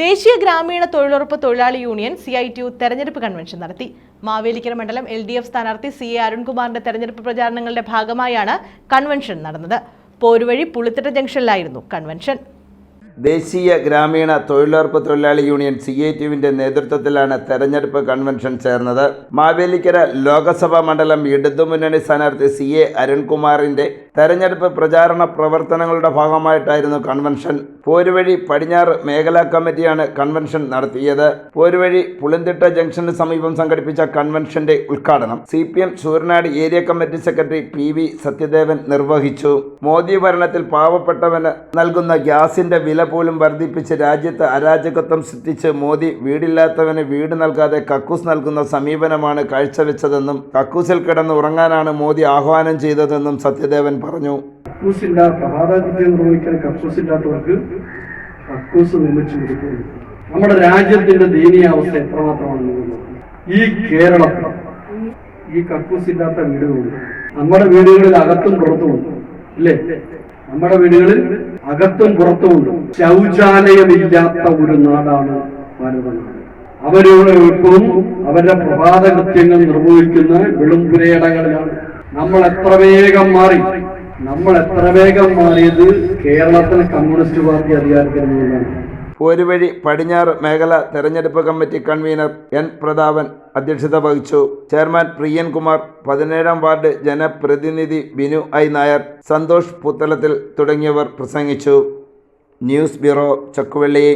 ദേശീയ ഗ്രാമീണ തൊഴിലുറപ്പ് തൊഴിലാളി union C I T U തെരഞ്ഞെടുപ്പ് കൺവെൻഷൻ നടത്തി. മാവേലിക്കര മണ്ഡലം എൽ ഡി എഫ് സ്ഥാനാർത്ഥി സി എ അരുൺകുമാറിന്റെ തെരഞ്ഞെടുപ്പ് പ്രചാരണങ്ങളുടെ ഭാഗമായാണ് കൺവെൻഷൻ നടന്നത്. പോരുവഴി പുളിത്തിട്ട ജംഗ്ഷനിലായിരുന്നു കൺവെൻഷൻ. ദേശീയ ഗ്രാമീണ തൊഴിലുറപ്പ് തൊഴിലാളി യൂണിയൻ സി എ ടിയുവിന്റെ നേതൃത്വത്തിലാണ് തെരഞ്ഞെടുപ്പ് കൺവെൻഷൻ ചേർന്നത്. മാവേലിക്കര ലോകസഭാ മണ്ഡലം ഇടതുമുന്നണി സ്ഥാനാർത്ഥി സി എ അരുൺകുമാറിന്റെ തെരഞ്ഞെടുപ്പ് പ്രചാരണ പ്രവർത്തനങ്ങളുടെ ഭാഗമായിട്ടായിരുന്നു കൺവെൻഷൻ. പോരുവഴി പടിഞ്ഞാറ് മേഖലാ കമ്മിറ്റിയാണ് കൺവെൻഷൻ നടത്തിയത്. പോരുവഴി പുളിന്തിട്ട ജംഗ്ഷന് സമീപം സംഘടിപ്പിച്ച കൺവെൻഷന്റെ ഉദ്ഘാടനം C P M area committee secretary P V Sathyadevan നിർവഹിച്ചു. മോദി ഭരണത്തിൽ പാവപ്പെട്ടവന് നൽകുന്ന ഗ്യാസിന്റെ വില പോലും വർദ്ധിപ്പിച്ച് രാജ്യത്ത് അരാജകത്വം സൃഷ്ടിച്ച് മോദി വീടില്ലാത്തവന് വീട് നൽകാതെ കക്കൂസ് നൽകുന്ന സമീപനമാണ് കാഴ്ചവെച്ചതെന്നും കക്കൂസിൽ കിടന്ന് ഉറങ്ങാനാണ് മോദി ആഹ്വാനം ചെയ്തതെന്നും സത്യദേവൻ പറഞ്ഞു. കക്കൂസ് നമ്മുടെ രാജ്യത്തിന്റെ ദയനീയാവസ്ഥ എത്രമാത്രമാണ് ഈ കേരളം ഈ കേരളം ഈ കക്കൂസില്ലാത്ത വീടുകളുണ്ട് നമ്മുടെ വീടുകളിൽ അകത്തും പുറത്തുമുണ്ട് ഇല്ലേ നമ്മുടെ വീടുകളിൽ അകത്തും പുറത്തുമുണ്ട് ശൗചാലയമില്ലാത്ത ഒരു നാടാണ് ഭാരതനാട്. അവരുടെ ഇപ്പം അവരുടെ പ്രഭാത കൃത്യങ്ങൾ നിർവഹിക്കുന്ന വെളുംപുരയിടങ്ങളിലാണ് നമ്മൾ എത്ര വേഗം മാറി? നമ്മൾ എത്ര വേഗം മാറിയത് കേരളത്തിലെ കമ്മ്യൂണിസ്റ്റ് പാർട്ടി അധികാരത്തിൽ നിന്നാണ് വഴി പടിഞ്ഞാറ് മേഖല തെരഞ്ഞെടുപ്പ് കമ്മിറ്റി കൺവീനർ എൻ. പ്രതാപൻ അധ്യക്ഷത വഹിച്ചു. ചെയർമാൻ പ്രിയൻകുമാർ പതിനേഴാം വാർഡ് ജനപ്രതിനിധി ബിനു ഐ. നായർ സന്തോഷ് പുത്തലത്തിൽ തുടങ്ങിയവർ പ്രസംഗിച്ചു. News bureau Chakkuvally.